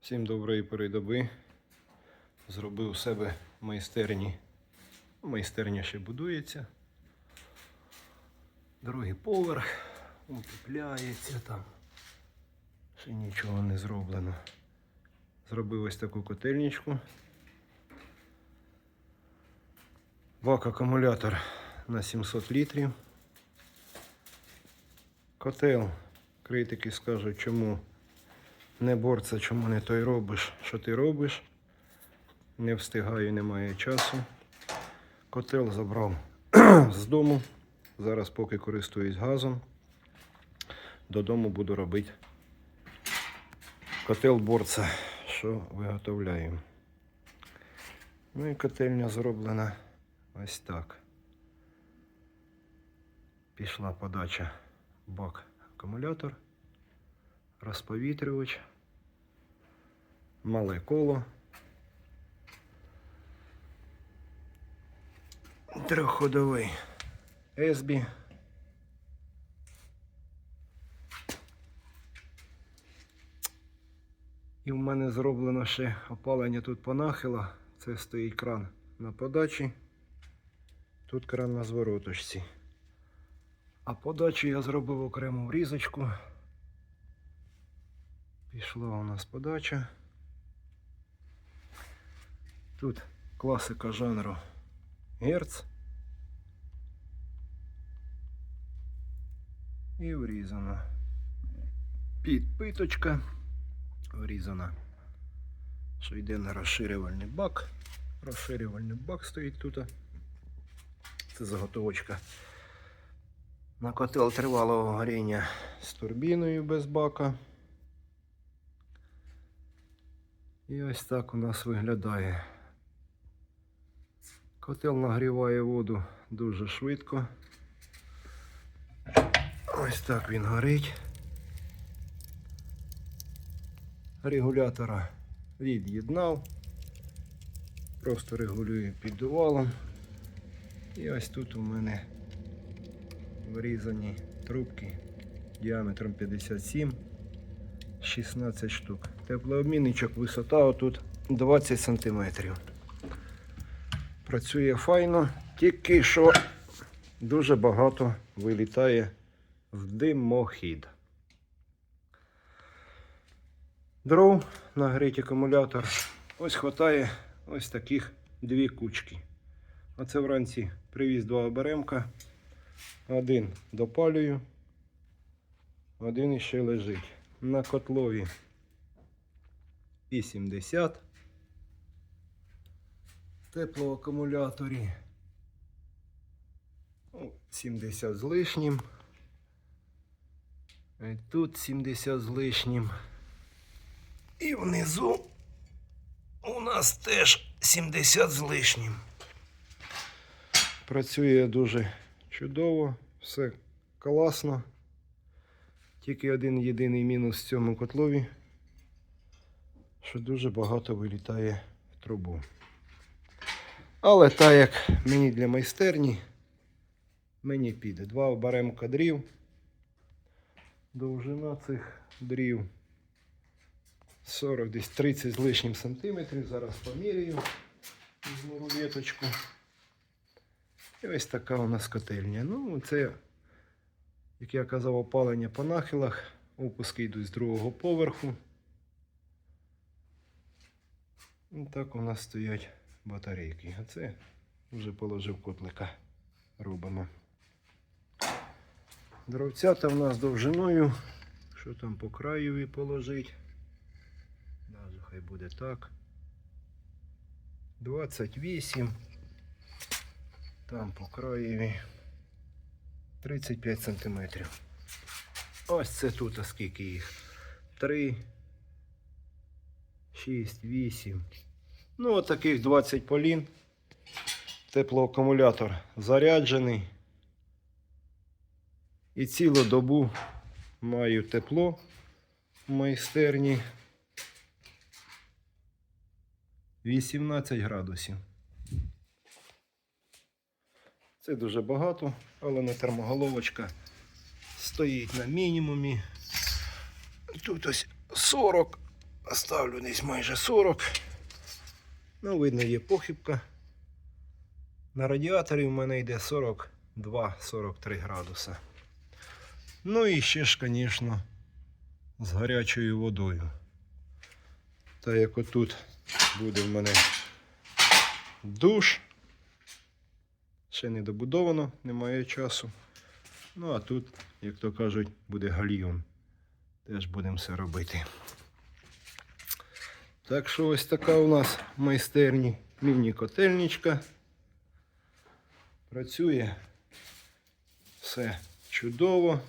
Всім доброї передоби. Зробив у себе майстерні. Майстерня ще будується. Другий поверх. Утепляється там. Ще нічого не зроблено. Зробив ось таку котельничку. Бак акумулятор на 700 літрів. Котел. Критики скажуть, чому не борця, чому не той робиш, що ти робиш. Не встигаю, немає часу. Котел забрав з дому. Зараз поки користуюсь газом. Додому буду робити котел борця, що виготовляю. Ну і котельня зроблена ось так. Пішла подача бак акумулятор, розповітрювач, мале коло. Трьохходовий Есбі. І в мене зроблено ще опалення тут по нахилу. Це стоїть кран на подачі. Тут кран на звороточці. А подачу я зробив окрему врізочку. Пішла у нас подача. Тут класика жанру Герц. І врізана. Підпиточка врізана. Що йде на розширювальний бак. Розширювальний бак стоїть тут. Це заготовочка на котел тривалого горіння з турбіною без бака. І ось так у нас виглядає. Котел нагріває воду дуже швидко. Ось так він горить. Регулятора від'єднав. Просто регулюю піддувалом. І ось тут у мене вирізані трубки діаметром 57, 16 штук. Теплообмінничок висота отут 20 см. Працює файно, тільки що дуже багато вилітає в димохід. Дров нагріть акумулятор. Ось хватає ось таких дві кучки. Оце вранці привіз два оберемка. Один допалюю, один іще лежить. На котлові 80. Теплоакумуляторі ну, 70 з лишнім. І тут 70 з лишнім. І внизу у нас теж 70 з лишнім. Працює дуже чудово, все класно. Тільки один єдиний мінус в цьому котлові, що дуже багато вилітає в трубу. Але так як мені для майстерні, мені піде. Два оберемка дрів. Довжина цих дрів 40, десь 30 з лишнім сантиметрів. Зараз поміряю. Візьму рулеточку. І ось така у нас котельня. Ну, це, як я казав, опалення по нахилах. Опуски йдуть з другого поверху. І так у нас стоять батарейки. А це вже положив котлика. Робимо. Дровцята в нас довжиною. Що там по краю положить? Даже хай буде так. 28. Там по краєві 35 сантиметрів. Ось це тут, а скільки їх? 3, 6, 8. Ну, от таких 20 полін. Теплоакумулятор заряджений. І цілу добу маю тепло в майстерні. 18 градусів. Це дуже багато, але не термоголовочка стоїть на мінімумі. Тут ось 40 Ставлю десь майже 40. Ну, видно, є похибка. На радіаторі в мене йде 42-43 градуса. Ну і ще ж, звісно, з гарячою водою. Та як отут буде в мене душ. Ще не добудовано, немає часу. Ну а тут, як то кажуть, буде гальйон. Теж будемо все робити. Так що ось така у нас майстерні міні-котельничка. Працює все чудово.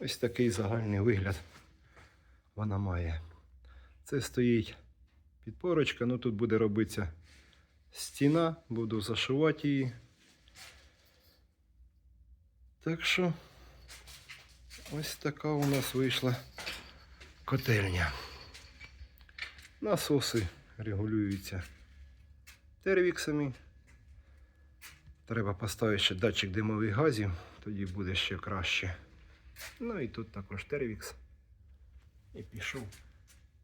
Ось такий загальний вигляд вона має. Це стоїть підпорочка, ну тут буде робитися стіна, буду зашивати її. Так що ось така у нас вийшла котельня. Насоси регулюються тервіксами. Треба поставити ще датчик димових газів, тоді буде ще краще. Ну і тут також тервікс. І пішов.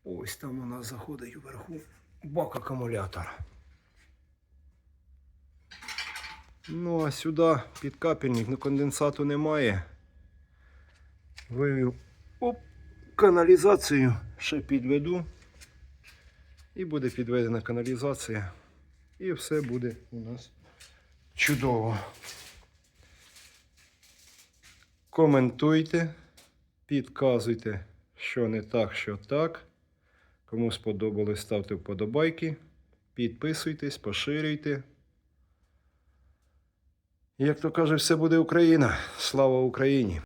Ось там у нас заходить вверху бак акумулятора. Ну а сюди під капельник, ну конденсату немає. Вивів оп, каналізацію ще підведу. І буде підведена каналізація. І все буде у нас чудово. Коментуйте, підказуйте, що не так, що так. Кому сподобалось, ставте вподобайки. Підписуйтесь, поширюйте. Як то каже, все буде Україна. Слава Україні!